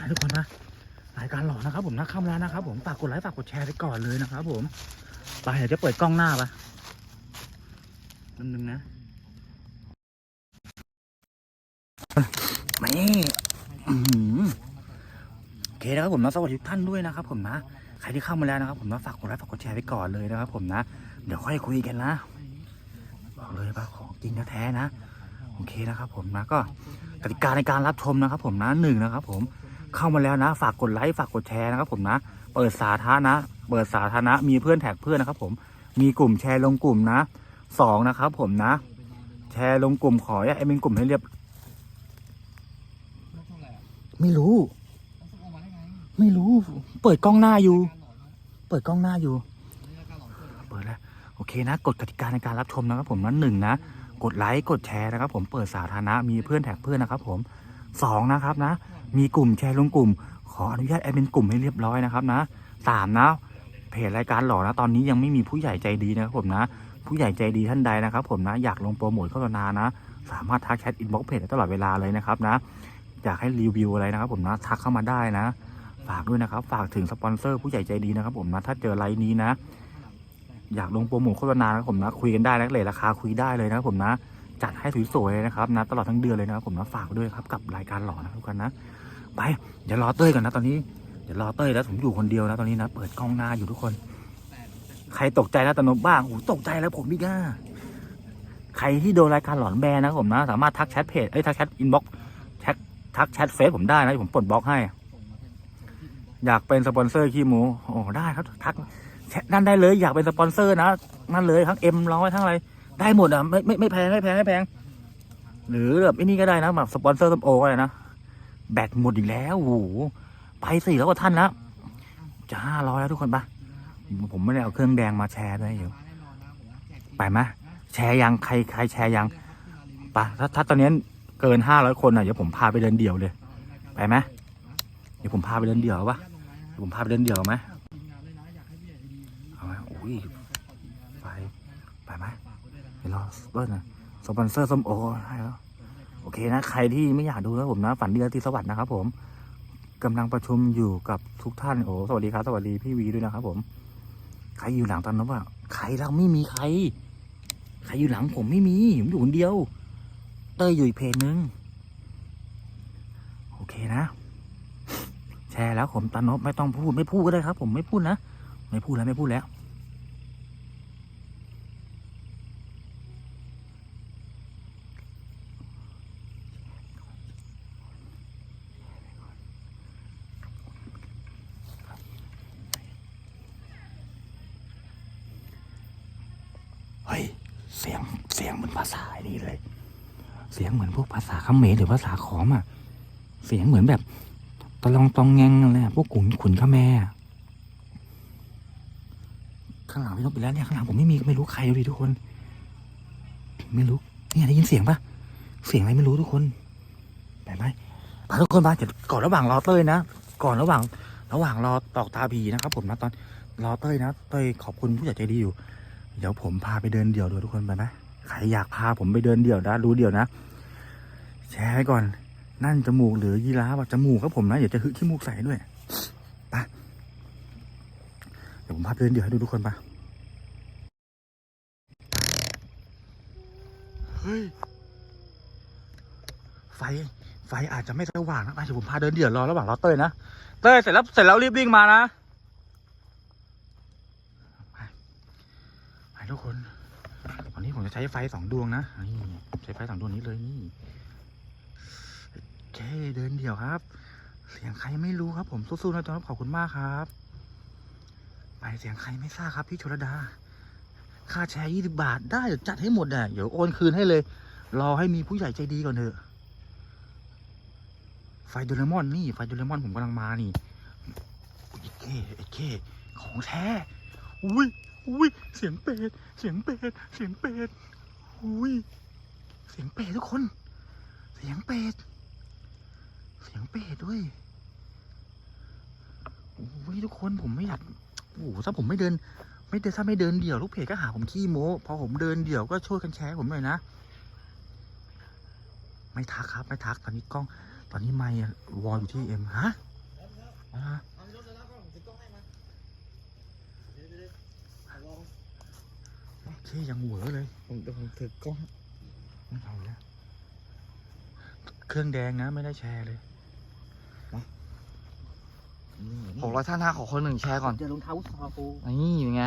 ไปทุกคนนะรายการหล่อนะครับผมนะเข้ามาแล้วนะครับผมฝากกดไลค์ฝากกดแชร์ไปก่อนเลยนะครับผมไปเดี๋ยวจะเปิดกล้องหน้าปะนิดนึงนะไม่โอเคนะครับผมนะสวัสดีทุกท่านด้วยนะครับ ผมนะใครที่เข้ามาแล้วนะครับ ผมนะฝากกดไลค์ฝากกดแชร์ไปก่อนเลยนะครับ ผมนะเดี๋ยวค่อยคุยกันนะบอกเลยว่าของจริงแท้ๆนะโอเคนะครับ ผมนะก็กติกาในการรับชมนะครับ ผมนะหนึ่งนะครับ ผม เข้ามาแล้วนะ ฝากกดไลค์ฝากกดแชร์นะครับผมนะ เปิดสาธารณะเปิดสาธารณะมีเพื่อนแท็กเพื่อนนะครับ ผมมีกลุ่มแชร์ลงกลุ่มนะสองนะครับ ผมนะ แชร์ลงกลุ่มขอแอดมินกลุ่มให้เรียบแล้วเท่าไหร่อะไม่รู้แล้วส่งออกมาได้ไงไม่รู้ เปิดกล้องหน้าอยู่การหลอนนะเปิดกล้องหน้าอยู่นี่การหลอนเกิดอะไรเปิดแล้วโอเคนะกฎกติกาในการรับชมนะครับ ผมนั้นหนึ่งนะกดไลค์กดแชร์นะครับ ผมเปิดสาธารณะมีเพื่อนแท็กเพื่อนนะครับ ผม สองนะครับนะ มีกลุ่มแชร์ลงกลุ่ม ขออนุญาตแอดมินกลุ่มให้เรียบร้อยนะครับนะสามนะเพจรายการหล่อนะตอนนี้ยังไม่มีผู้ใหญ่ใจดีนะครับผมนะ ผู้ใหญ่ใจดีท่านใดนะครับ ผมนะอยากลงโปรโมทโฆษณานะ สามารถทักแชทอินบ็อกเพจได้ตลอดเวลาเลยนะครับนะอยากให้รีวิวอะไรนะครับ ผมนะทักเข้ามาได้นะ ฝากด้วยนะครับ ฝากถึงสปอนเซอร์ผู้ใหญ่ใจดีนะครับ ผมนะถ้าเจอไลน์นี้นะ อยากลงโปรโมทโฆษณานะครับผมนะคุยกันได้นะเลยราคาคุยได้เลยนะครับผมนะ จัดให้สวยๆเลยนะครับนะตลอดทั้งเดือนเลยนะครับผมนะฝากด้วยครับกับรายการหล่อนะทุกคนนะ ไปเดี๋ยวรอเต้ยก่อนนะตอนนี้เดี๋ยวรอเต้ยแล้วผมอยู่คนเดียวนะตอนนี้นะ เปิดกล้องหน้าอยู่ทุกคน ใครตกใจนะตนบบ้างโอ้ตกใจแล้วผมพี่ก้าใครที่โดนรายการหลอนแบนนะผมนะ สามารถทักแชทเพจเอ้ยทักแชทอินบ็อกทักทักแชทเฟซผมได้นะผมปลดบล็อกให้ อยากเป็นสปอนเซอร์ขี้หมูโอ้ได้ครับทักแชทนั่นได้เลยอยากเป็นสปอนเซอร์นะนั่นเลยทั้งเอ็มร้อยทั้งอะไร ได้หมดอะไม่ไม่ไม่แพงไม่แพงไม่แพง หรือแบบไอ้นี่ก็ได้นะแบบสปอนเซอร์ส้มโอก็ได้นะแบตหมดอีกแล้วโอ้โหไปสี่แล้วก็ท่านแล้วจะห้าร้อยแล้วทุกคนปะผมไม่ได้เอาเครื่องแดงมาแชร์ด้วยอยู่ไปไหมแชร์ยังใครใครแชร์ยังปะถ้าถ้าตอนนี้เกินห้าร้อยคนอะเดี๋ยวผมพาไปเดินเดี่ยวเลย ไปไหมเดี๋ยวผมพาไปเดินเดี่ยวปะเดี๋ยวผมพาไปเดินเดี่ยวไหมเอาไหมโอ้ยไปไปไหม เดี๋ยว รอเบิ้ลนะสปอนเซอร์ส้มโอให้แล้วโอเคนะ ใครที่ไม่อยากดูนะผมนะ ฝันดีราตรีสวัสดิ์นะครับผมกำลังประชุมอยู่กับทุกท่านโอ้สวัสดีครับ สวัสดีพี่วีด้วยนะครับผม ใครอยู่หลังตอนนั้นว่าใครเราไม่มีใคร ใครอยู่หลังผมไม่มีผมอยู่คนเดียว เต้ยอยู่อีกเพจนึงโอเคนะ แชร์แล้วผมตานบไม่ต้องพูดไม่พูดก็ได้ครับ ผมไม่พูดนะไม่พูดแล้วไม่พูดแล้ว สียงเสียงเหมือนภาษาไอ้นี่เลย เสียงเหมือนพวกภาษาเขมรหรือภาษาขอมอะ เสียงเหมือนแบบตะลองตองแงงอะไรพวกขุนขุนขแมอะข้างหลังพี่นกไปแล้วเนี่ยข้างหลังผมไม่มีไม่รู้ใครดูดิทุกคน ไม่รู้เนี่ยได้ยินเสียงปะเสียงอะไรไม่รู้ทุกคนไปไหมไปทุกคนไปเดี๋ยวก่อนระหว่างรอเต้ยนะก่อนระหว่าง ระหว่างรอตอกตาผีนะครับ ผมนะตอนรอเต้ยนะเต้ยขอบคุณผู้ใหญ่ใจดีอยู่ เดี๋ยวผมพาไปเดินเดี่ยวด้วยทุกคนไปไหมใครอยากพาผมไปเดินเดี่ยวนะรู้เดี่ยวนะ แชร์ให้ก่อนนั่นจมูกหรือยีราฟจมูกครับผมนะเดี๋ยวจะฮึขี้มูกใส่ด้วยไปเดี๋ยวผมพาเดินเดี่ยวให้ดูทุกคนไปเฮ้ยไฟไฟอาจจะไม่สว่างนะไปเดี๋ยวผมพาเดินเดี่ยวรอระหว่างรอเต้ยนะเต้ยเสร็จแล้วเสร็จแล้วรีบวิ่งมานะ ไป ทุกคนตอนนี้ผมจะใช้ไฟสองดวงนะนี่ใช้ไฟสองดวงนี้เลยนี่เคเดินเดี่ยวครับ เสียงใครไม่รู้ครับ ผมสู้ๆนะจอรับขอบคุณมากครับไปเสียงใครไม่ทราบครับพี่ชลดา ค่าแชร์ยี่สิบาทได้เดี๋ยวจัดให้หมดอะเดี๋ยวโอนคืนให้เลย รอให้มีผู้ใหญ่ใจดีก่อนเถอะ ไฟโดเรมอนนี่ไฟโดเรมอนผมกำลังมานี่โอเคโอเคของแท้อุ้ย อุ้ยเสียงเป็ด เสียงเป็ด เสียงเป็ดอุ้ยเสียงเป็ดทุกคน เสียงเป็ด เสียงเป็ดด้วยอุ้ยทุกคนผมไม่อยากโอ้โหถ้าผมไม่เดิน ไม่เดินถ้าไม่เดินเดี่ยวลูกเพจก็หาผมขี้โม้พอผมเดินเดี่ยวก็ช่วยกันแชร์ผมหน่อยนะ ไม่ทักครับ ไม่ทักตอนนี้กล้อง ตอนนี้ไม่วอลอยู่ที่เอ็มฮะ อ่า เอารถแล้วก็ถือกล้องให้มาเดี๋ยวเดี๋ยวเดี๋ยวเอาลอง โอเคยังเหวอเลย ผมเดี๋ยวผมถือกล้องไม่เอาแล้วเครื่องแดงนะไม่ได้แชร์เลยหกร้อยท่านห้าขอคนหนึ่งแชร์ก่อนเจอรองเท้าซาฟูนี่เป็นไง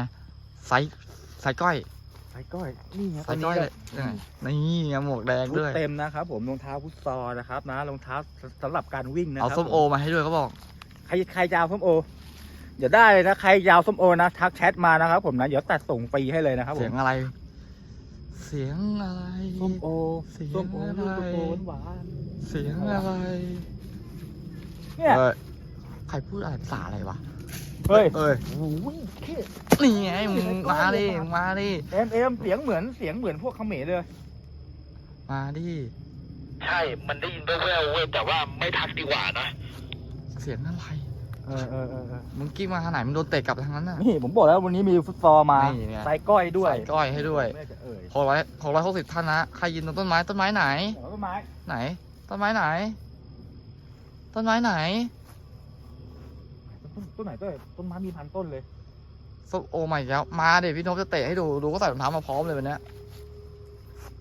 ไซส์ไซส์ก้อยไอ้ก้อย นี่ไงไซส์ก้อยเลยนี่ไงหมวกแดงชุดด้วยเต็มนะครับผมรองเท้าฟุตซอลนะครับนะรองเท้าสำหรับการวิ่งนะคเอารับส้มโอมาให้ด้วยเขาบอก ใครใครจะเอาส้มโอ เดี๋ยวได้เลยนะใครยาวส้มโอนะทักแชทมานะครับผมนะเดี๋ยวตัดส่งฟรีให้เลยนะครับผเสียมงอะไร เสียงอะไร ส้มโอเสียงส้มโออะไร ลูกโตหวานเสียงอะไรๆเนี่ยเอ้ยใครพูดอะไรภาษาอะไรวะเฮ้ยเอ้ยโอ้ยเคนี่ไงมึงมาดิมึงมาดิเอ็มเอ็มเสียงเหมือนเสียงเหมือนพวกเขมรเลย มาดิใช่ มันได้ยินแว่วๆเว้ยแต่ว่าไม่ทักดีกว่านะ เสียงอะไร เออเออเออเออมึงกิ้งมาทางไหนมึงโดนเตะกลับทางนั้นน่ะ นี่ผมบอกแล้ววันนี้มีฟุตซอลมานี่เนี่ยใส่ก้อยด้วยใส่ก้อยให้ด้วยไม่จะเอ่ยหกร้อยหกร้อยหกสิบท่านนะใครยืนตรงต้นไม้ต้นไม้ไหนเดี๋ยวต้นไม้ไหน ต้นไม้ไหน ต้นไม้ไหนต้นต้นไหนต้นต้นไม้มีพันต้นเลยส้มโอใหม่แล้ว มาเดี๋ยวพี่นพจะเตะให้ดูดูก็ใส่รองเท้ามาพร้อมเลยวันเนี้ย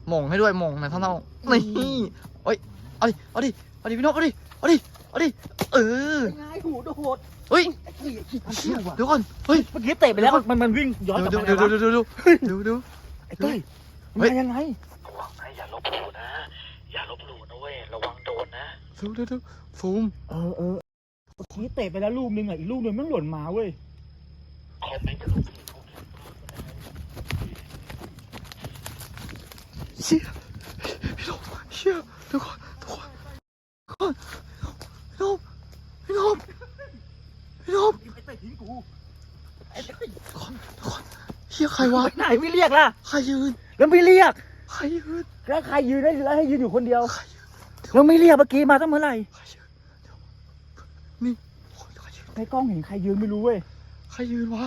หม่งให้ด้วยหม่งในเท่าเท่านี่เอ้ยเอาดิเอาดิเอาดิพี่นพเอาดิเอาดิ เอาดิ เออไงหูโหดเฮ้ย ไอ้ขี้ขี้พันเชี่เที่ยยวว่ะเดี๋ยวก่อน เฮ้ย เมื่อกี้เตะไปแล้วมันมันวิ่งย้อนกลับดูมาดูไงดูวะดูดูดูดูไอ้เต้ยมันเฮ้ย มายังไงระวังนะอย่าลบหลู่นะ อย่าลบหลู่นะเว้ยระวังโดนนะดูดูดูซูมเออเออเมื่อกี้เตะไปแล้วลูกนึงอะอีกลูกนึงมันหล่นมาเว้ยคอมเมนต์จะลบหลู่พวกนี้เชี่ยพี่นพเชี่ยทุกคนทุกคนทุกคน พี่นพพี่นพพี่นพไอ้เตะทิ้งกูไอ้เตะทุกคนทุกคนเชี่ยใครวะไปไหนไม่เรียกล่ะใครยืนแล้วไม่เรียกใครยืนแล้วใครยืนได้แล้วให้ยืนอยู่คนเดียวใครยืนแล้วไม่เรียกเมื่อกี้มาตั้งเมื่อไหร่ใครยืนเดี๋ยวนี่โอ้ยใครยืนในกล้องเห็นใครยืนไม่รู้เว้ยใครยืนวะ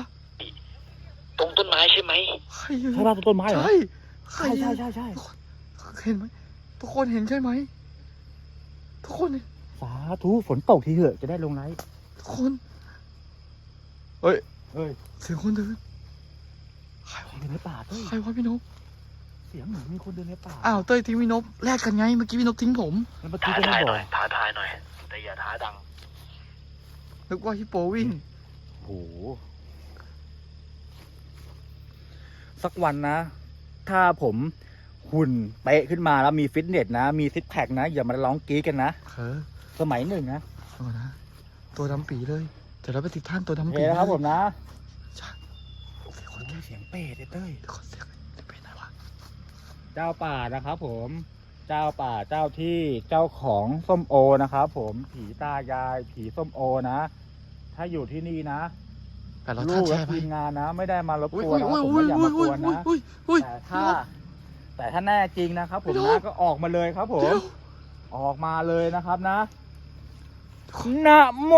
ตรงต้นไม้ใช่ไหมใครยืนใช่ป่ะต้นไม้เหรอใช่ใครใช่ยืใช่นใช่ใช่เห็นไหมทุกคนเห็นใช่ไหมทุกคนเห็น สาธุฝนตกทีเถอะจะได้ลงไลฟ์ทุกคนเฮ้ยเอ้ยเสียงคนเดินใครวะเดินในป่าเต้ยใครวะพี่นพเสียงเหมือนมีคนเดินในป่าอ้าวเต้ยทิ้งพี่นพแลกกันไงเมื่อกี้พี่นพทิ้งผมแล้วเมื่อกี้ท้าก็ไม่ทายบหอน่อกยท้าทายหน่อย แต่อย่าท้าดัง นึกว่าฮิปโปวิ่งโหสักวันนะ ถ้าผมหุ่นเป๊ะขึ้นมาแล้วมีฟิตเนสนะ มีซิกแพคนะ อย่ามาร้องกรี๊ดกันนะ เออ สมัยหนึ่งนะเอานะตัวดำปีเลยเดี๋ยวเราไปติดท่านตัวโอดำเคปีนะครับผมนะใช่เสียงคโอ้นยแก่เสียงเป๊ะเลยเต้ยเดี๋ยวคนเสียงจะเป็นไหนวะเจ้าป่านะครับผม เจ้าป่าเจ้าที่เจ้าของส้มโอนะครับผมผีตายายผีส้มโอนะ ถ้าอยู่ที่นี่นะแต่เราลูท่านกแชและร์ไปทีมงานนะ ไม่ได้มารบอุ้ยกวนอุ้ยนะอุ้ยผมอุ้ไม่ยอยากอุ้มายกวนนะอุ้ยอุ้ย แต่ถ้า แต่ถ้าแน่จริงนะครับ ผมไม่รู้ นะก็ออกมาเลยครับผม เดี๋ยวออกมาเลยนะครับนะ นะโม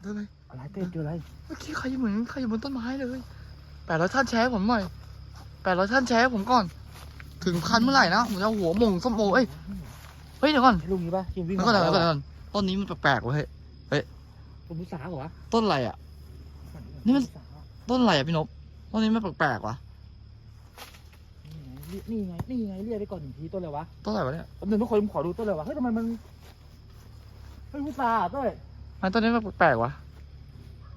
เดี๋ยวเลยอะไรเต้นเจออะไรเมื่อกี้ใครอยู่เหมือนใครอยู่บนต้นไม้เลยแปดร้อยท่านแชร์ให้ผมหน่อยแปดร้อยท่านแชร์ให้ผมก่อน ถึงพันเมื่อไหร่นะผมจะเอาหัวหมงส้มโอเอ้ยเฮ้ยเดี๋ยวก่อนใช่ลูกนี้ปะที่วิ่งเดี๋ยวก่อนเดี๋ยวก่อนเดี๋ยวก่อนต้นนี้มันแปลกๆเว้ยต้นมุสาเหรอวะต้นอะไรอะนี่มันต้นอะไรอะพี่นพต้นนี้มันแปลกๆวะนี่ไงนี่ไงเรียกไปก่อนหนึ่งทีต้นอะไรวะต้นอะไรวะเนี่ยแป๊บนึงทุกคนผมขอดูต้นอะไรวะเฮ้ยทำไมมัน เฮ้ยมุสาเต้ยทำไมต้นนี้มันแปลกๆวะ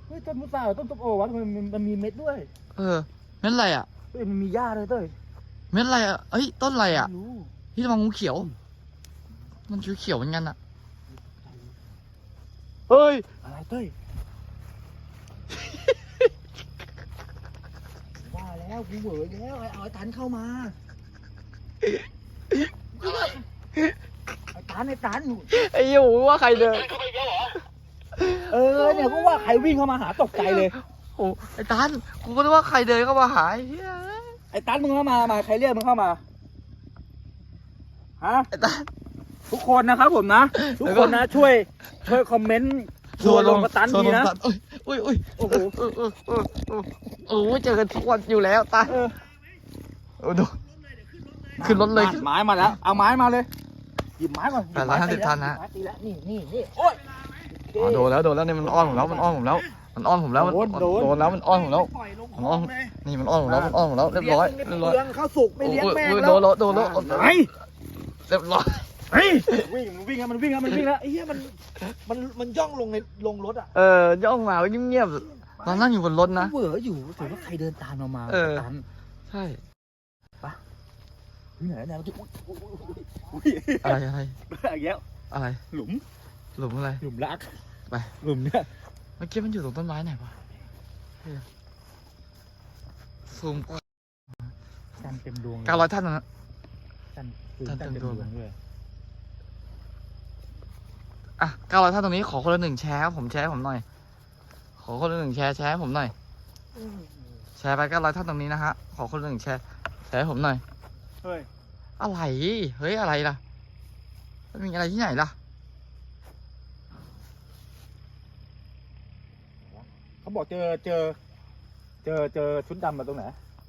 เฮ้ยต้นมุสาเหรอต้นต้นโอวะทำไมมันมันมีเม็ดด้วยเออเม็ดอะไรอะเฮ้ยมันมีหญ้าเลยเต้ยเม็ดอะไรอะเอ้ยต้นอะไรอะไม่รู้พี่ระวังงูเขียว มันเขียวๆเหมือนกันอะเฮ้ยอะไรเต้ยว่าแล้วกูเหวอแล้วไอ้เอาไอ้ตันเข้ามา ไอ้ตันไอ้ตันไอ้ยูว่าใครเดินเข้าไปอีกแล้วเหรอเออเนี่ยกูว่าใครวิ่งเข้ามาหาตกใจเลยโอ้ไอ้ตันกูก็นึกว่าใครเดินเข้ามาหาไอ้เหี้ยไอ้ตันมึงเข้ามามาใครเรียกมึงเข้ามาฮะไอ้ตัน ทุกคนนะครับผมนะทุกคนนะช่วยช่วยคอมเมนต์ชัวร์ลงกระตันทีนะอุ้ยอุ้ยโอ้โหเออเออเออเออโอ้เจอกันทุกวันอยู่แล้วตาเออโอ้ดูขึ้นรถเลยไม้มาแล้ว เอาไม้มาเลยห ยิบไม้ก่อนแปดร้อยห้าสิบหยิบไม้ท่านนะ ตีแล้วนี่นี่นี่โอ้ยอ๋อโดนแล้วโดนแล้วนี่มันอ้อนผมแล้วมันอ้อนผมแล้ว มันอ้อนผมแล้วมันโดนแล้วมันอ้อนผมแล้ว ปล่อยลงคมันลอ้อองนเลยนี่มันอ้อนผมแล้วมันอ้อนผมแล้วเรียบร้อยเรียบร้อยเลี้ยงข้าวสุกไม่เลี้ยงแม่งโอ้ยแล้โดวนแล้วโดนแล้วไอ้เรียบร้อยเฮ้ยวิ่งมันวิ่งแล้วมันวิ่งแล้วมันวิ่งแล้วไอ้เหี้ยมันมันมันย่องลงในลงรถอะเออย่องมาเงียบๆเรานั่งอยู่บนรถนะ เบื่ออยู่ถือว่าใครเดินตามเรามาเออตันใช่ ที่ไหนเนี่ยเราจะอุ๊ยอุ๊ยอุ๊ยอุ๊ยอะไรอะไรอะไรเงี้ยอะไรหลุมหลุมอะไร หลุมรักไป หลุมเนี่ยเมื่อกี้มันอยู่ตรงต้นไม้ไหนวะเฮ้ยซูมจันเต็มดวงเก้าร้อยท่านนะ จันคือจันจันเต็เต็มมดดววงงด้วยอะเก้าร้อยท่านตรงนี้ขอคนละหนึ่งแชร์ครับผมแชร์ให้ผมหน่อย ขอคนละหนึ่งแชร์แชร์ให้ผมหน่อย แชร์ไปเก้าร้อยท่านตรงนี้นะฮะ ขอคนละหนึ่งแชร์แชร์ให้ผมหน่อย เฮ้ย อะไร เฮ้ย อะไรล่ะ มันมีอะไรที่ไหนล่ะ เขาบอกเจอเจอ เจอเจอชุดดำมาตรงไหน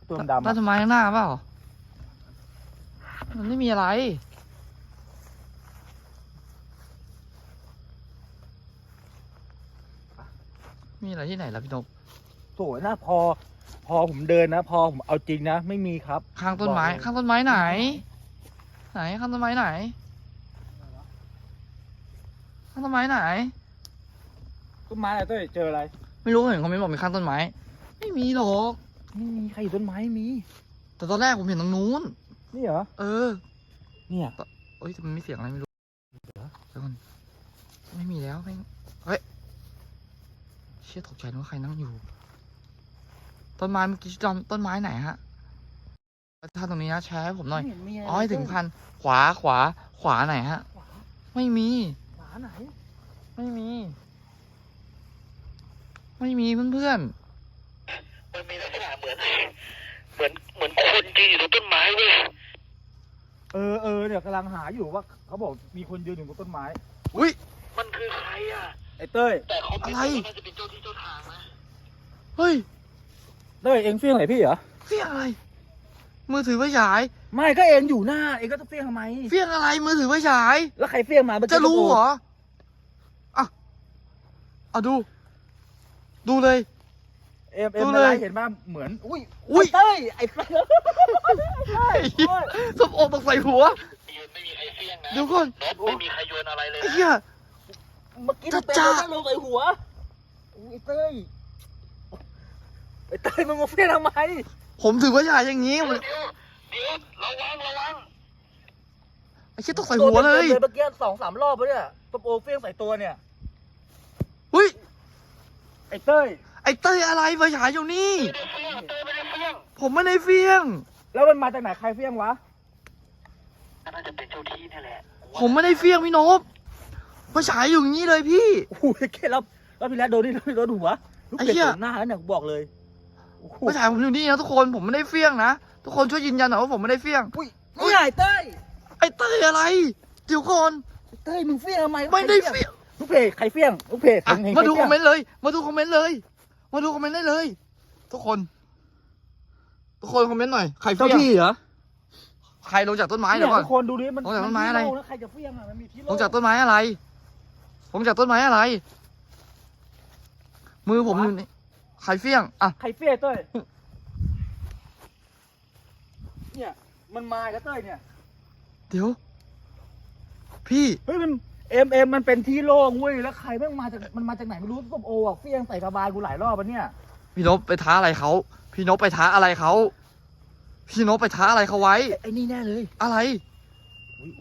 ตัวดำต้อะนไม้ข้างหน้าเปล่า มันไม่มีอะไร มีอะไรที่ไหนล่ะพี่นกสวยนะพอ พอผมเดินนะ พอผมเอาจริงนะ ไม่มีครับ ข้างต้นไม้บอกเลยข้างต้นไม้ไหน ไหนข้างต้นไม้ไหนข้างต้นไม้ไหน ต้นไม้อะไรเต้ยเจออะไร ไม่รู้เห็นคอมเมนต์บอกมีข้างต้นไม้ ไม่มีหรอกไม่มีใครอยู่ต้นไม้มี แต่ตอนแรกผมเห็นตรงนู้น นี่เหรอ เออ เนี่ยเอ้ยแต่มันมีเสียงอะไรไม่รู้เดี๋ยวก่อนไม่มีแล้วแม่งเฮ้ย เชี่ยตกใจนึกว่าใครนั่งอยู่ ต้นไม้เมื่อกี้จำต้นไม้ไหนฮะ ถ้าตรงนี้นะแชร์ให้ผมหน่อยไม่เห็นมีะไรอ๋อให้ถึงพัน ขวาขวา ขวาไหนฮะ ไม่มี ขวาไหน ไม่มี ไม่มีเพื่อนมันมีลักษณะเหมือน เหมือนเหมือนคนยืนอยู่ตรงต้นไม้เว้ย เออเออเนี่ยกำลังหาอยู่ว่าเขาบอกมีคนยืนอยู่บนต้นไม้ๆอุ้ย มันคือใครอะ ไอ้เต้ย แต่เขาไม่อะไรรู้ว่าน่าจะเป็นเจ้าที่เจ้าทางนะ เฮ้ย เต้ยเองเฟี้ยงไหนพี่เหรอ เฟี้ยงอะไร มือถือไฟฉาย ไม่ก็เองอยู่หน้า เองก็จะเฟี้ยงทำไม เฟี้ยงอะไรมือถือไฟฉาย แล้วใครเฟี้ยงมาเมื่อกี้จะรู้เหรออะอะดู ดูเลย เอ็มเอ็มดูในเลย ไลฟ์เห็นป่ะเหมือน อุ้ยอุ้ยเต้ยไอ้เต้ยไอ้เหี้ยสมองตกใส่หัวยืนไม่มีใครเฟี้ยงนะเดี๋ยวก่อนนบไม่มีใครโยนอะไรเลยไอ้นะ เหี้ย เมื่อกี้จ้าเต้ยจ้านั่งลงใส่หัวอุ้ยไอ้เต้ยไอ้ เต้ยมึงมาเฟี้ยงทำไมผมถือไฟฉายอย่างนี้เดี๋ยวมันเดี๋ยวเดี๋ยวระวังระวังไอ้เหี้ยตกใส่หัวเลยโดนต็มๆเมื่อกี้สองสามรอบแล้วเนี่ยตบโอเฟี้ยงใส่ตัวเนี่ยอุ้ยไอ้เต้ยไอ้เต้ยอะไรไฟฉายอยู่นี่ไม่ได้เฟี้ยงเต้ยไม่ได้เฟี้ยงผมไม่ได้เฟี้ยง แล้วมันมาจากไหนใครเฟี้ยงวะน่าจะเป็นเจ้าที่นี่แหละผมไม่ได้เฟี้ยงพี่นพไฟฉายอยู่อย่างนี้เลยพี่ โอ้โหแค่รอบรอบที่แล้วโดนนี่โดนหัวลูกไอ้เป็ดเหี้ยโดนหน้าแล้วเนี่ยกูบอกเลยโอ้โห ไฟฉายผมอยู่นี่นะทุกคนผมไม่ได้เฟี้ยงนะทุกคนช่วยยืนยันหน่อยว่าผมไม่ได้เฟี้ยงอุ้ยนี่ไงเต้ยไอ้เต้ยอะไรเดี๋ยวก่อนเต้ยมึงเฟี้ยงทำไมไม่ได้เฟี้ยงลูกเพจใครเฟี้ยงลูกเพจอะเห็นมาดูใรคอมเฟี้ยงเมนต์เลย มาดูคอมเมนต์เลย มาดูคอมเมนต์ได้เลย ทุกคน ทุกคนคอมเมนต์หน่อยใครเจ้าเฟี้ยงที่เหรอใครลงจากต้นไม้เนี่เดี๋ยยวก่อนทุกคนดูดิมันลงจากต้นไม้อะไรที่โล่งแล้วใครจะเฟี้ยงอะมันมีที่โลงจากต้นไม้อะไรลงจากต้นไม้อะไร มือผมอยู่นี่ ใครเฟี้ยง อะใครเฟี้ยงเต้ย เนี่ย มันมาแล้วเต้ยเนี่ย เดี๋ยว พี่ เฮ้ยมันเอ็มเอ็มมันเป็นที่โล่งเว้ย แล้วใครแม่งมาจาก มันมาจากไหนไม่รู้ส้มโออะเฟี้ยงใส่กระบาลกูหลายรอบอะเนี่ย พี่นพไปท้าอะไรเขา พี่นพไปท้าอะไรเขา พี่นพไปท้าอะไรเขาไว้ ไอ้ไอ้นี่แน่เลย อะไร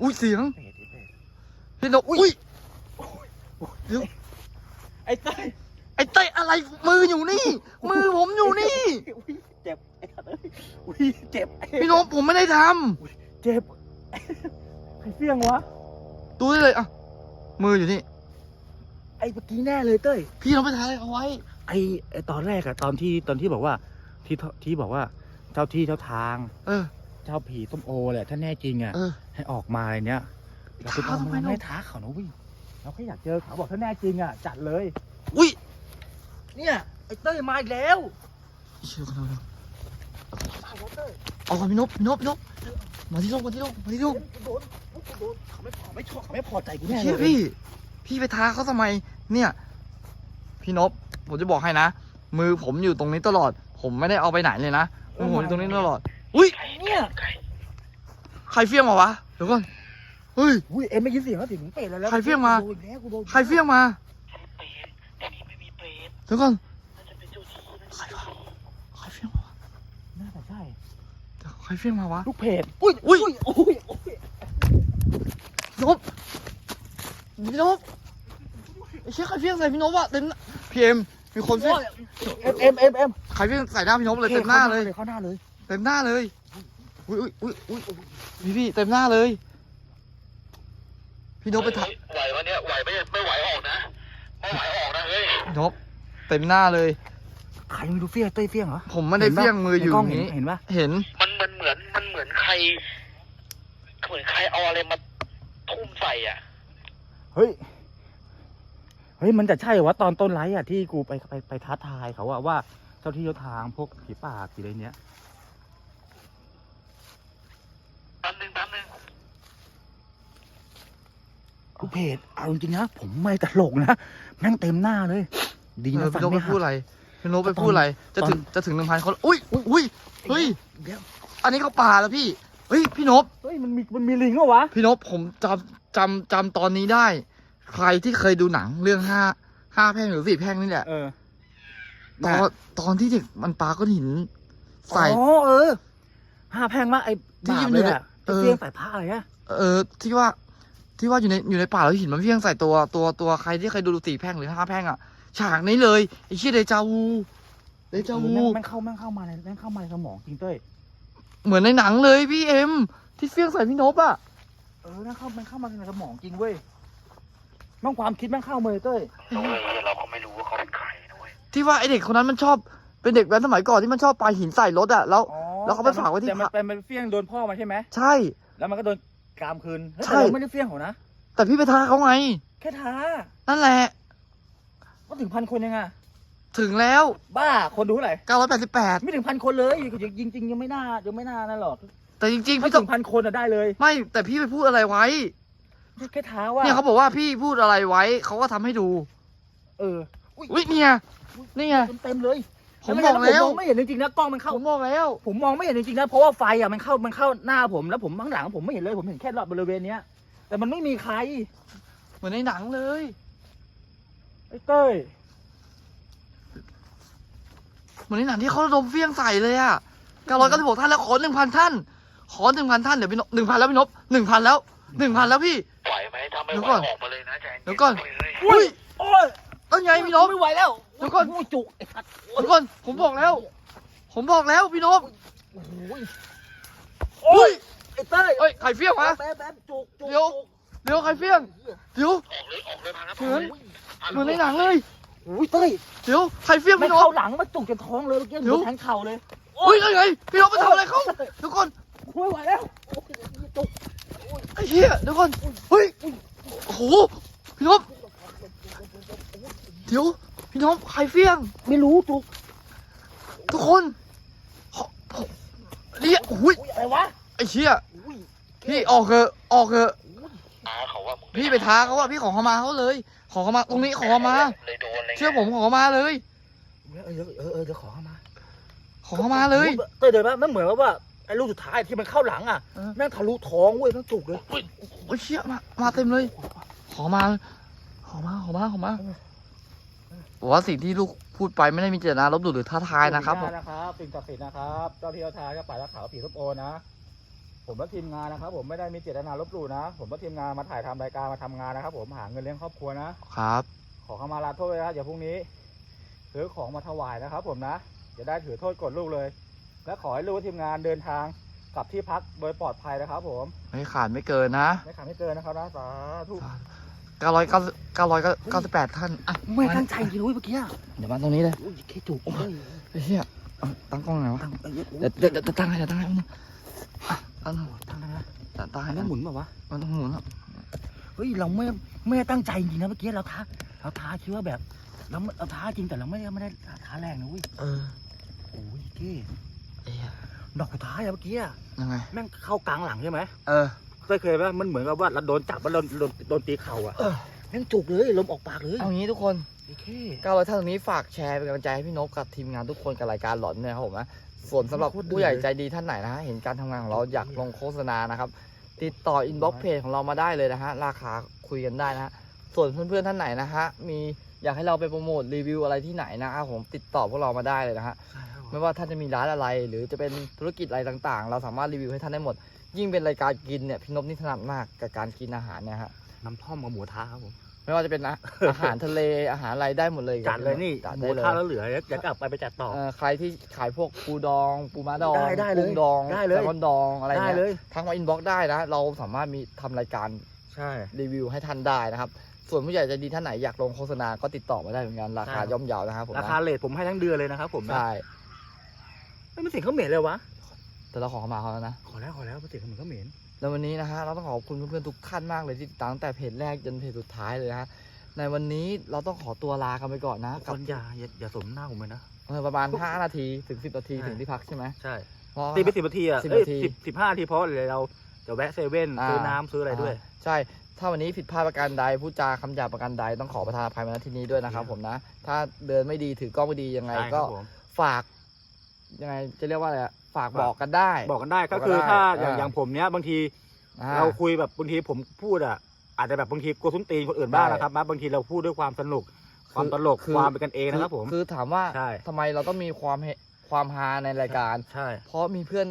อุ้ยเสียงเป็ดเป็ดพี่นพอุ้ยไอ้เต้ยไอ้เต้ย อะไรมืออยู่นี่ มือผมอยู่นี่ อุ๊ยเจ็บไอ้สัตว์เอ้ยอุ้ยเจ็บพี่นพผมไม่ได้ทเจ็บใครเฟี้ยงวะำดูได้เลยอะมืออยู่นี่ ไอ้เมื่อกี้แน่เลยเต้ย พี่นพไปท้าอะไรเขาไว้ ไอ้ไอ้ตอนแรกอะตอนที่ตอนที่บอกว่าที่ที่บอกว่าเจ้าที่เจ้าทาง เออ เจ้าผีส้มโอแหละถ้าแน่จริงอะเออ ให้ออกมาอะไรเนี้ยเราไปท้าเอาทำไมมันเรา ไม่ท้าเขานะเวิเราแค่อยากเจอเขาบอกถ้าแน่จริงอะจัดเลย อุ้ย เนี่ยไอ้เต้ยมาอีกแล้วเชื่อกันแล้วเอาก่อนพี่นพพี่นพพี่นพมาที่โลกมาที่โลกมาที่โลกโดนโดนเขาไม่พอไม่ชอบเขาไม่พอใจกูแน่เลเชื่อยเพี่ พี่ไปท้าเขาทำไม เนี่ย พี่นพผมจะบอกให้นะ มือผมอยู่ตรงนี้ตลอด ผมไม่ได้เอาไปไหนเลยนะมือผมอยู่ตรงนี้ตลอด อุ้ยเนี่ยใครเฟี้ยงมาวะเดี๋ยวก่อนเฮ้ย อุ้ยเอ็มไม่ยินเสียงแล้วเสียงมึงเป็ดแล้วแล้วใครเฟี้ยงมา กูโดนอีกแล้วกูโดนอีกแล้วใครเฟี้ยงมา เปรตที่นี่ไม่มีเปรต เดี๋ยวก่อนน่าจะเป็นเจ้าที่นะใครวะใครเฟี้ยงมาวะน่าจะใช่เดี๋ยวใครเฟี้ยงมาวะลูกเพจอุ้ยอุ้ยอุ้ยโอ้ยโอ้ยพี่นพพี่นพไอ้เชี่ยใครเฟี้ยงใส่พี่นพอะเต็มหน้าพี่เอ็มมีคนเฟี้ยงเอ็มเอ็มเอ็มเอ็มใครเฟี้ยงใส่หน้าพี่นพเลยเต็มหน้าเลยเข้าหน้าเลย เต็มหน้าเลยอุ้ยอุ้ยอุ้ยอุ้ยพี่พี่เต็มหน้าเลย พี่นพไปทักไหววะเนี่ยไหวไม่ไม่ไหวออกนะไม่ไหวออกนะเฮ้ยพี่นพ เต็มหน้าเลย ใครไม่รู้เฟี้ยงเต้ยเฟี้ยงเหรอผมไม่ได้เฟี้ยงมืออยู่ในกล้อองย่างเห็นนี้ เห็นปะเห็น มันมันเหมือนมันเหมือนใคร เหมือนใครเอาอะไรมาทุ่มใส่อะ เฮ้ย เฮ้ย มันจะใช่เหรอวะตอนต้นไลฟ์อะที่กูไปไปไปท้าทายเขาอะว่าเจ้าที่เจ้าทางพวกผีป่าผีอะไรเนี้ย แป๊บนึงแป๊บนึงลูกเพจเอาจริงๆนะผมไม่ตลกนะแม่งเต็มหน้าเลย ดีเอนะอฟัพี่งนพไปไม่หัพูดก อะไรพี่นพไปพูดอะไร จะถึงจะถึงหนึ่งพันคนอุ้ยอุ้ยเฮ้ยเดี๋ยว อันนี้เขาป่าแล้วพี่เฮ้ยพี่นพเฮ้ยมันมีมันมีลิงเหรอวะ พี่นพผมจำจำจำตอนนี้ได้ ใครที่เคยดูหนังเรื่องห้าห้าแพร่งหรือสี่แพร่งนี่แหละเออ ตอนตอนที่เด็กมันปาก้อนหินใส่ อ๋อเออห้าแพงมากไอ้ที่บาปมันอยู่เลยในอะเออเฟี้ยงใส่ผ้าอะไรอะเออที่ว่าที่ว่าอยู่ในอยู่ในป่าแล้วหินมันเพียงใส่ตัวตัวตัวใครที่เคยดูสี่แพร่งหรือห้าแพร่งอะ ฉากนี้เลยไอ้เชี่ยเดจาวูเดจาเออวูแม่งแม่งเข้าแม่งเข้ามาในแม่งเข้ามาในสมองจริงเต้ยเหมือนในหนังเลยพี่เอ็มที่เฟี้ยงใส่พี่นพอะเออแม่งเข้าแม่งเข้ามาในสมองจริงเว้ยแม่งความคิดแม่งเข้ามาเลยเต้ยเออเราก็ไม่รู้ว่าเขาเป็นใครนะเว้ยที่ว่าไอเด็กคนนั้นมันชอบเป็นเด็กแว้นสมัยก่อนที่มันชอบปาหินใส่รถอะแล้วอ๋อแล้วเขาไปฝากไว้ที่แต่มันเป็นมันเฟี้ยงโดนพ่อมันใช่ไหมใช่ แล้วมันก็โดนกรามคืนเฮ้ยใช่แต่เราไม่ได้เฟี้ยงเขานะแต่พี่ไปท้าเขาไงแค่ท้านั่นแหละ ก็ถึงพันคนยังไงถึงแล้วบ้าคนดูเท่าไหร่988 ไม่ถึงพันคนเลยจริงจริงๆยังไม่น่ายังไม่น่านั่นหรอกแต่จริงๆถ้าพี่ต้ถึองงพันคนอะได้เลยไม่แต่พี่ไปพูดอะไรไว้ แค่ท้าว่าเนี่ยเขาบอกว่าพี่พูดอะไรไว้เขาก็ทำให้ดูเอออุ้ยเนี่ยนี่ไง เต็มๆเลยผมบอกแล้ว ผมมองไม่เห็นจริงๆนะกล้องมันเข้า ผมบอกแล้ว ผมมองไม่เห็นจริงๆนะเพราะว่าไฟอะมันเข้ามันเข้าหน้าผมแล้วผมข้างหลังผมไม่เห็นเลยผมเห็นแค่รอบบริเวณเนี้ยแต่มันไม่มีใครเหมือนในหนังเลยไอ้เต้ยเหมือนในหนังที่เขาระดมเฟี้ยงใส่เลยอะ996ท่านแล้วขอ1,000ท่าน ขอ1,000ท่านเดี๋ยวพี่นพ1,000แล้วพี่นพ1,000แล้ว1,000แล้วพี่ ไหวไหมถ้าไม่เดี๋ยวไหวก่อน ออกมาเลยนะใจเย็เดี๋ยวก่อนเฮ้ยอุ้ยโอ้ยนั่นไงพี่นพ ไม่ไหวแล้วเดี๋ยวก่อน โยจุกไอ้สัตว์เดี๋ยวก่อนผมบอกแล้ว ผมบอกแล้วพี่นพโอ้โหอุ้ยไอ้เต้ยเอ้ยใครเฟี้ยงวะ แป๊บแป๊บจุกจุกเดี๋ยวเดี๋ยวใครเฟี้ยงเดี๋ยว ออกเลยออกเลยพังครับเหมือน เหมือนในหนังเลยโอ้ยเต้ยเดี๋ยวใครเฟี้ยงไม่พี่นเข้าพหลังมาจุกจนท้องเลยเมื่อกี้เดี๋ยวโดนแทงเข่าเลยอุ้ยนั่นไงพี่นพไปทำอะไรเขาเดี๋ยวก่อนไม่ไหวแล้วโอ้ยจุกไอ้เหี้ยเดี๋ยวก่อนเฮ้ยโอ้โหพี่นพเดี๋ยวพี่นพใครเฟี้ยง ไม่รู้จุกทุกคนขอผมเรียกอุ้ยอุ้ยอะไรวะไอ้เชี่ยอุ้ยพี่ออกเถอะออกเถอะอาเขาว่ามึงพี่ไปท้าเขาอะพี่ขอเขามาเขาเลย ขอเขามาตรงนี้ขอเขามา เลยโดนอะไรเชื่อผมขอเขามาเลย เออเออเออเออจะขอเข้ามาขอเขามาเลย เต้ยเดินมามันเหมือนว่าไอ้ลูกสุดท้ายที่มันเข้าหลังอะเออ แม่งทะลุท้องเว้ยแม่งจุกเลยโอ้ยเชี่ยมามาเต็มเลย ขอมา ขอมา ขอมา ขอมาบอกว่าสิ่งที่ลูกพูดไปไม่ได้มีเจตนาลบหลู่หรือท้าทายนะครับผมนะครับสิ่งศักดิ์สิทธิ์นะครับเจ้าที่เจ้าทางเจ้าป่าเจ้าเขาผีทุบโอนะ ผมและทีมงานนะครับ ผมไม่ได้มีเจตนาลบหลู่นะ ผมและทีมงานมาถ่ายทำรายการมาทำงานนะครับ ผมหาเงินเลี้ยงครอบครัวนะ ครับ ขอเข้ามาลาโทษเลยนะเดี๋ยวพรุ่งนี้ซื้อของมาถวายนะครับ ผมนะจะได้ถือโทษกดลูกเลย และขอให้ลูกและทีมงานเดินทางกลับที่พักโดยปลอดภัยนะครับ ผมไม่ขาดไม่เกินนะไม่ขาดไม่เกินนะครับนะสาธุเก้าร้อยเก้าเก้าร้อยเก้าสิบแปดท่านอะไม่ตั้งใจจริงๆเมื่อกี้เดี๋ยวมาตรงนี้เลยอุ้ยแค่จุกเอ้ยไอ้เหี้ยเอาตั้งกล้องไหนวะตั้งเอ้ยเดี๋ยวเดี๋ยวเดี๋ยวตั้งให้เดี๋ยวตั้งให้ มันอะตั้งตั้งนะตั้งตั้งให้ไม่หมุนเปล่าวะ มันต้องหมุนอะเฮ้ยเราไม่ไม่ได้ตั้งใจจริงนะเมื่อกี้เราท้าเราท้าคิดว่าแบบเราเราท้าจริงแต่เราไม่ได้ไม่ได้ท้าแรงนะเว้ยเออโอ้ยเก้ไอ้เหี้ยดอกสุดท้ายอะเมื่อกี้อะยังไง แม่งเข้ากลางหลังใช่ไหมเออ เคยเคยป่ะมันเหมือนกับว่าเราโดนจับแล้วโดนโดนโดนตีเข่าอะเออ แม่งจุกเลยลมออกปากเลยเอางี้ทุกคน ไอ้แค่ก็เลยท่านตรงนี้ฝากแชร์เป็นกำลังใจให้พี่นกกับทีมงานทุกคนกับรายการหลอนเนี่ยครับผมนะ ส่วนสำหรับผู้ใหญ่ใจดีท่านไหนนะฮะเห็นการทำงานของเราอยากลงโฆษณานะครับ ติดต่ออินบ็อกเพจของเรามาได้เลยนะฮะราคาคุยกันได้นะฮะส่วนเพื่อนๆท่านไหนนะฮะมีอยากให้เราไปโปรโมทรีวิวอะไรที่ไหนนะครับผมติดต่อพวกเรามาได้เลยนะฮะใช่ครับผมไม่ว่าท่านจะมีร้านอะไร หรือจะเป็นธุรกิจอะไรต่างๆ เราสามารถรีวิวให้ท่านได้หมด ยิ่งเป็นรายการกินเนี่ยพี่นพนี่ถนัดมากกับการกินอาหารเนี่ยฮะ น้ำท่อมกับหมูท้าครับผม ไม่ว่าจะเป็นอาอาหารทะเลอาหารอะไรได้หมดเลยจัดเลยนี่จัดหได้มูเลยท้าแล้วเหลือเดี๋ยวกลับไปไปจัดต่อ เอ่อใครที่ขายพวกปูดอง ปูม้าดองได้ได้เลยกุ้งดองได้เลย แซลมอนดองอะไรได้เนี่ยเลยทักมาอินบ็อกซ์ได้นะ เราสามารถมีทำรายการใช่ รีวิวให้ท่านได้นะครับ ส่วนผู้ใหญ่ใจดีท่านไหนอยากลงโฆษณาก็ติดต่อมาได้เหมือนกันราคาใช่ครับย่อมเยาวนะครับผมราคานะเลทผมให้ทั้งเดือนเลยนะครับผมนะใช่ไม่เป็นเสียงเขาเหม็นเลยวะแต่เราขอเข้ามาเขาแล้วนะ ขอแล้วขอแล้วเป็นเสียงเขาเหม็นเขาเหม็น แล้ววันนี้นะฮะเราต้องขอบคุณเพื่อนๆทุกท่านมากเลยที่ติดตามตั้งแต่เพจแรกจนเพจสุดท้ายเลยนะฮะในวันนี้เราต้องขอตัวลากันไปก่อนนะคกับนอย่าอย่าอย่าสมหน้าผมเลยนะ เออประมาณ 5 นาทีถึง 10 นาทีใช่ ถึงที่พักใช่ไหมใช่เพราะ ตีไปสิบนาทีอะ10เอ้ยนาทีสิบสิบห้านาทีเพราะเดี๋ยวเราจะแวะเซเว่นอ่า ซื้อน้ำซื้ออะไรด้วยาใช่ ถ้าวันนี้ผิดพลาดประการใดพูดจาคำหยาบประการใดต้องขอประทานอภัยมาณที่นี้ด้วยนะครับ ผมนะ ถ้าเดินไม่ดีถือกล้องไม่ดียังไง ใช่คก็รับผมฝากยังไงจะเรียกว่าอะไรอะ ฝากบอกกันได้ บอกกันได้ก็บอกกันคือได้ถ้าอย่างอ่าอย่างผมเนี้ยบางทีอ่เราคุยแบบบางทีผมพูดอะอาจจะแบบบางทีกลัวส้นตีนคนอื่นบ้างใช่นะครับนะบางทีเราพูดด้วยความสนุกความตลกคือความเป็นกันเองนะครับผมคือถามว่าใช่ทำไมเราต้องมีความเฮความฮาในรายการใช่เพราะมีเพื่อน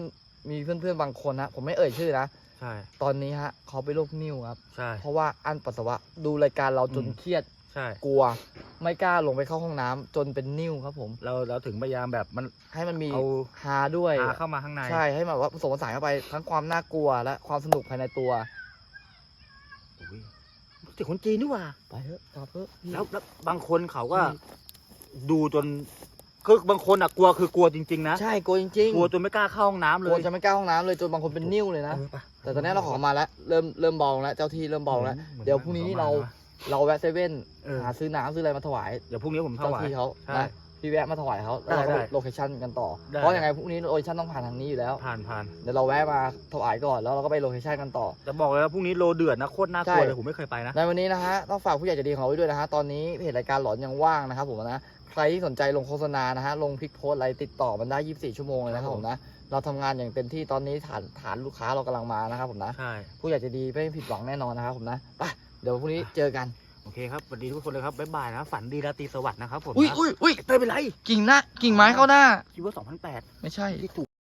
มีเพื่อนๆบางคนนะผมไม่เอ่ยชื่อนะใช่ตอนนี้ฮะเขาไปนโรคนิ่วครับใช่เพราะว่าอั้นปัสสาวะดูรายการเราจนอืมเครียด ใช่ กลัว ไม่กล้าลงไปเข้าห้องน้ำจนเป็นนิ่วครับผม เราเราถึงพยายามแบบมัน ให้มันมีเอา ฮาด้วย พาเข้ามาข้างใน ใช่ให้แบบว่าผสมผสานเข้าไปทั้งความน่ากลัวและความสนุกภายในตัวโอ้ยเสียงคนจีนนี่หว่า ไปเถอะกลับเถอะแล้วแล้วบางคนเขาก็ดูจนคือบางคนอะกลัวคือกลัวจริง ๆ นะใช่กลัวจริงๆกลัวจนไม่กล้าเข้าห้องน้ำกเลลัวยจะไม่กล้าห้องน้ำเลยจนบางคนเป็นนิ่วเลยนะ เออไปแต่ตอนนี้เราขอมาแล้วเริ่มเริ่มเบาลงแล้วเจ้าที่เริ่มเบาลงแล้วหมือนเดี๋ยวพรุ่งนี้เรา เราแวะเซเว่นเออ หาซื้อน้ำซื้ออะไรมาถวายเดี๋ยวพรุ่งนี้ผมถเจ้าวาย ที่เขาใช่นะพี่แวะมาถวายเขาแล้วเราก็ได้ไปได้โลเคชั่นกันต่อ ได้ เพราะยังไงพรุ่งนี้โลเคชั่นต้องผ่านทางนี้อยู่แล้ว ผ่านผ่านเดี๋ยวเราแวะมาถวายก่อนแล้วเราก็ไปโลเคชั่นกันต่อจะบอกเลยว่าพรุ่งนี้โลเดือดนะโคตรน่ากลัวใช่ เลยผมไม่เคยไปนะ ในวันนี้นะฮะต้องฝากผู้ใหญ่ใจดีของเราไว้ด้วยนะฮะตอนนี้เพจรายการหลอนยังว่างนะครับผมนะใครที่สนใจลงโฆษณานะฮะลงคลิกโพสต์อะไรติดต่อมันได้ 24 ชั่วโมงเลยนะครับผมนะเราทำงานอย่างเต็มที่ตอนนี้ฐานฐานลูกค้าเรากำลังมานะครับผมนะ ใช่ ผู้ใหญ่ใจดีไม่ผิดหวังแน่นอนนะครับผมนะไป เดี๋ยวพรุ่งนี้เจอกัน โอเคครับสวัสดีทุกคนเลยครับบ๊ายบายนะฝันดีราตรีสวัสดิ์นะครับผมอุ้ยนะอุ้ยอุ้ยเต้ยเป็นไรกิ่งหน้ากิ่งไม้เข้าหน้าคิดว่า2008 ไม่ใช่ ที่ถูก